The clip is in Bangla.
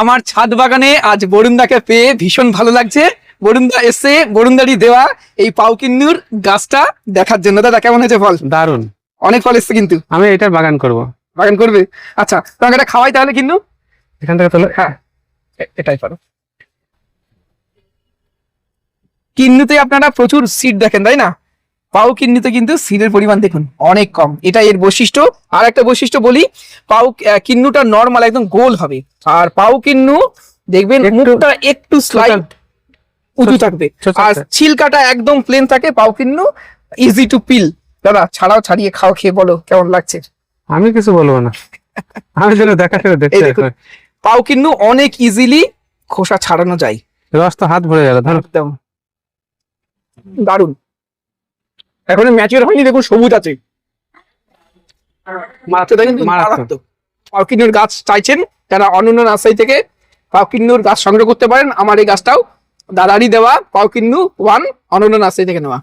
আমার ছাদ বাগানে আজ বরুণদাকে পেয়ে ভীষণ ভালো লাগছে। বরুণদা এসে বরুণদারি দেওয়া এই পাউকিন্নুর গাছটা দেখার জন্য। দাদা কেমন হয়েছে ফল? দারুণ অনেক ফল এসছে কিন্তু। আমি এটার বাগান করব। বাগান করবে? আচ্ছা তোমাকে এটা খাওয়াই তাহলে কিন্তু এখান থেকে তাহলে হ্যাঁ এটাই পারো। কিন্নুতে আপনারা প্রচুর সিট দেখেন তাই না? পাউ কিন্নুতে কিন্তু সিলের পরিমাণ দেখুন অনেক কম। এটা এর বৈশিষ্ট্য। আর একটা বৈশিষ্ট্য বলি পাউ কিন্নুটা নর্মাল একদম গোল হবে। আর পাউ কিন্নু দেখবেন মুখটা একটু স্লাইড উঁচু থাকবে। আর ছিলকাটা একদম প্লেন থাকে পাউ কিন্নু ইজি টু পিল দাদা ছাড়াও ছাড়িয়ে খাও খেয়ে বলো কেমন লাগছে? আমি কিছু বলব না। আমি যেন দেখা সেটা দেখতে পাউ কিন্নু অনেক ইজিলি খোসা ছাড়ানো যায়। রস তো হাত ভরে গেল ধরো। একদম। দারুণ এখন ম্যাচের হয়নি দেখুন সবুজ আছে। মারাত্মক কিন্তু মারাত্মক। পাউকিন্নুর গাছ চাইছেন তারা অনন্য নার্সারি থেকে পাউকিন্নুর গাছ সংগ্রহ করতে পারেন আমার এই গাছটাও দাদারই দেওয়া পাউকিন্নু ওয়ান অনন্য নার্সারি থেকে নেওয়া।